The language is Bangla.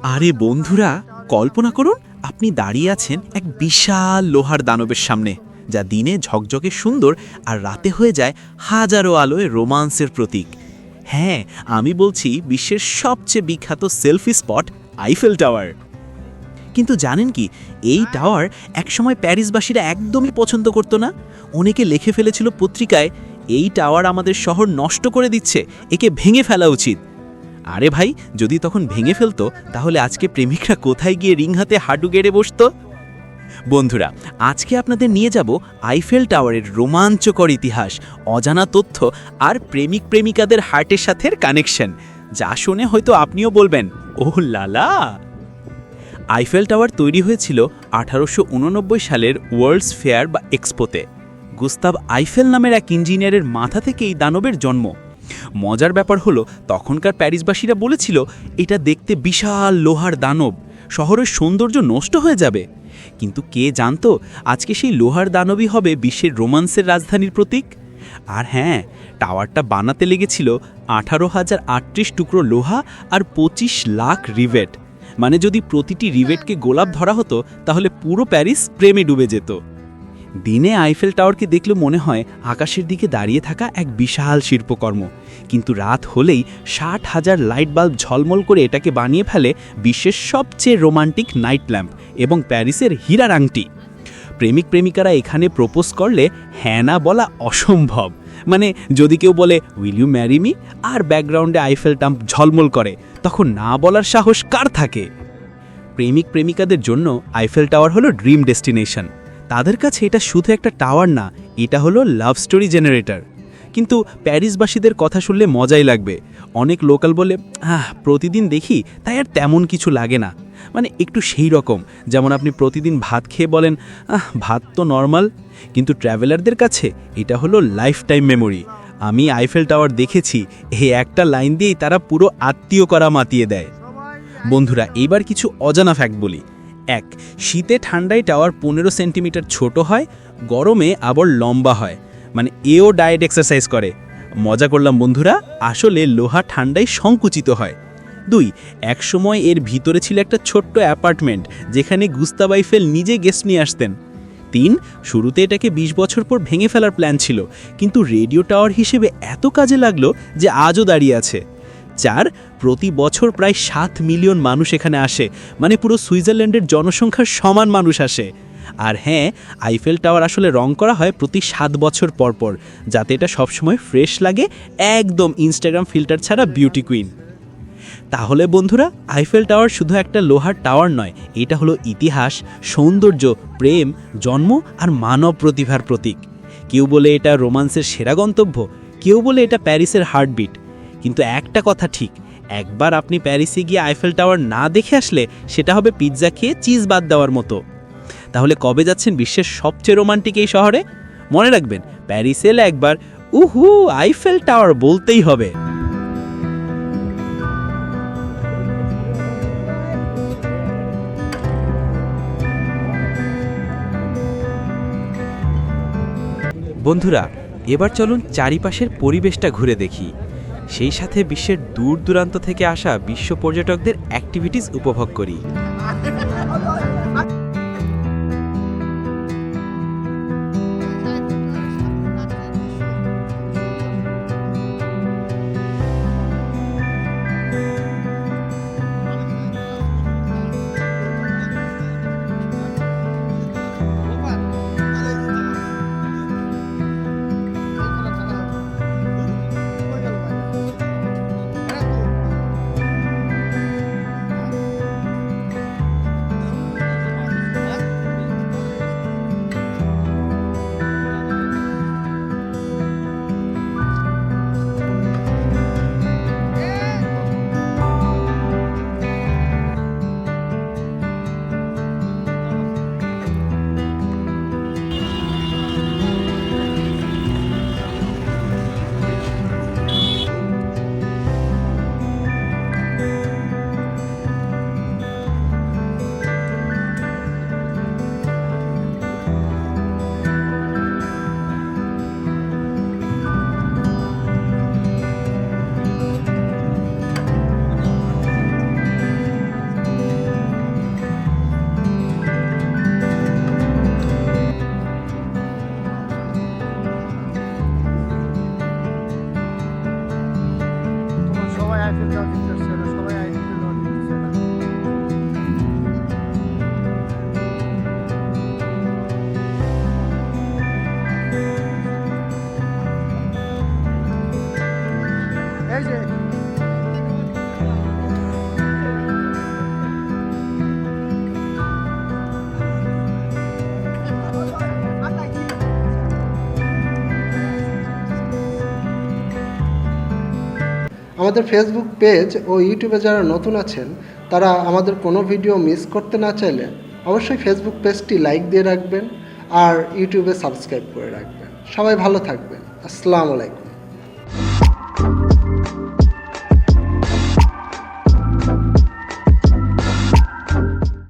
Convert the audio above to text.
আরে বন্ধুরা, কল্পনা করুন, আপনি দাঁড়িয়ে আছেন এক বিশাল লোহার দানবের সামনে, যা দিনে ঝকঝকে সুন্দর আর রাতে হয়ে যায় হাজারো আলোয় রোমান্সের প্রতীক। হ্যাঁ আমি বলছি বিশ্বের সবচেয়ে বিখ্যাত সেলফি স্পট আইফেল টাওয়ার কিন্তু জানেন কি, এই টাওয়ার একসময় প্যারিসবাসীরা একদমই পছন্দ করতো না। অনেকে লিখে ফেলেছিল পত্রিকায়, এই টাওয়ার আমাদের শহর নষ্ট করে দিচ্ছে, একে ভেঙে ফেলা উচিত। আরে ভাই, যদি তখন ভেঙে ফেলতো, তাহলে আজকে প্রেমিকরা কোথায় গিয়ে রিং হাতে হাঁটু গেড়ে বসতো? বন্ধুরা, আজকে আপনাদের নিয়ে যাব আইফেল টাওয়ারের রোমাঞ্চকর ইতিহাস, অজানা তথ্য আর প্রেমিক প্রেমিকাদের হার্টের সাথে কানেকশন। যা শুনে হয়তো আপনিও বলবেন, ওহ লালা! আইফেল টাওয়ার তৈরি হয়েছিল আঠারোশো উননব্বই সালের ওয়ার্ল্ডস ফেয়ার বা এক্সপোতে। গুস্তাব আইফেল নামের এক ইঞ্জিনিয়ারের মাথা থেকে এই দানবের জন্ম। মজার ব্যাপার হলো, তখনকার প্যারিসবাসীরা বলেছিল, এটা দেখতে বিশাল লোহার দানব। শহরের সৌন্দর্য নষ্ট হয়ে যাবে। কিন্তু কে জানতো, আজকে সেই লোহার দানবই হবে বিশ্বের রোমান্সের রাজধানীর প্রতীক? আর হ্যাঁ টাওয়ারটা বানাতে লেগেছিল আঠারো হাজার আটত্রিশ টুকরো লোহা আর পঁচিশ লাখ রিভেট। মানে যদি প্রতিটি রিভেটকে গোলাপ ধরা হতো, তাহলে পুরো প্যারিস প্রেমে ডুবে যেত। দিনে আইফেল টাওয়ারকে দেখলে মনে হয় আকাশের দিকে দাঁড়িয়ে থাকা এক বিশাল শিল্পকর্ম। কিন্তু রাত হলেই ষাট হাজার লাইট বাল্ব ঝলমল করে এটাকে বানিয়ে ফেলে বিশ্বের সবচেয়ে রোমান্টিক নাইট ল্যাম্প এবং প্যারিসের হীরার আংটি। প্রেমিক প্রেমিকারা এখানে প্রপোজ করলে হ্যাঁ না বলা অসম্ভব। মানে যদি কেউ বলে উইল ইউ ম্যারি মি আর ব্যাকগ্রাউন্ডে আইফেল টাম্প ঝলমল করে, তখন না বলার সাহস কার থাকে? প্রেমিক প্রেমিকাদের জন্য আইফেল টাওয়ার হলো ড্রিম ডেস্টিনেশন। তাদের কাছে এটা শুধু একটা টাওয়ার না, এটা হলো লাভ স্টোরি জেনারেটর। কিন্তু প্যারিসবাসীদের কথা শুনলে মজাই লাগবে। অনেক লোকাল বলে, আহ, প্রতিদিন দেখি, তাই আর তেমন কিছু লাগে না। মানে একটু সেই রকম, যেমন আপনি প্রতিদিন ভাত খেয়ে বলেন, আহ, ভাত তো নর্মাল। কিন্তু ট্র্যাভেলারদের কাছে এটা হলো লাইফ টাইম মেমোরি। আমি আইফেল টাওয়ার দেখেছি, এই একটা লাইন দিয়েই তারা পুরো আত্মীয় করা মাতিয়ে দেয়। বন্ধুরা এইবার কিছু অজানা ফ্যাক্ট বলি। এক, শীতে ঠান্ডায় টাওয়ার পনেরো সেন্টিমিটার ছোট হয়, গরমে আবার লম্বা হয়। মানে এও ডায়েট এক্সারসাইজ করে। মজা করলাম বন্ধুরা, আসলে লোহা ঠান্ডায় সংকুচিত হয়। দুই, একসময় এর ভিতরে ছিল একটা ছোট্ট অ্যাপার্টমেন্ট, যেখানে গুস্তাবাইফেল নিজে গেস্ট নিয়ে আসতেন। তিন, শুরুতে এটাকে ২০ বছর পর ভেঙে ফেলার প্ল্যান ছিল, কিন্তু রেডিও টাওয়ার হিসেবে এত কাজে লাগল যে আজও দাঁড়িয়ে আছে। চার প্রতি বছর প্রায় সাত মিলিয়ন মানুষ এখানে আসে। মানে পুরো সুইজারল্যান্ডের জনসংখ্যার সমান মানুষ আসে। আর হ্যাঁ আইফেল টাওয়ার আসলে রং করা হয় প্রতি সাত বছর পর পর, যাতে এটা সবসময় ফ্রেশ লাগে, একদম ইনস্টাগ্রাম ফিল্টার ছাড়া বিউটি কুইন। তাহলে বন্ধুরা, আইফেল টাওয়ার শুধু একটা লোহার টাওয়ার নয়, এটা হলো ইতিহাস, সৌন্দর্য, প্রেম, জন্ম আর মানব প্রতিভার প্রতীক। কেউ বলে এটা রোমান্সের সেরা গন্তব্য, কেউ বলে এটা প্যারিসের হার্টবিট। কিন্তু একটা কথা ঠিক, একবার আপনি প্যারিসে গিয়ে আইফেল টাওয়ার না দেখে আসলে সেটা হবে পিৎজা খেয়ে চিজ বাদ দেওয়ার মতো। তাহলে কবে যাচ্ছেন বিশ্বের সবচেয়ে রোমান্টিক এই শহরে? মনে রাখবেন, প্যারিসে এলে একবার উহু, আইফেল টাওয়ার বলতেই হবে। বন্ধুরা, এবার চলুন চারিপাশের পরিবেশটা ঘুরে দেখি। সেই সাথে বিশ্বের দূর দূরান্ত থেকে আসা বিশ্ব পর্যটকদের অ্যাক্টিভিটিস উপভোগ করি। আমাদের ফেসবুক পেজ ও ইউটিউবে যারা নতুন আছেন, তারা আমাদের কোনো ভিডিও মিস করতে না চাইলে অবশ্যই ফেসবুক পেজটি লাইক দিয়ে রাখবেন আর ইউটিউবে সাবস্ক্রাইব করে রাখবেন। সবাই ভালো থাকবেন। আসসালামু আলাইকুম।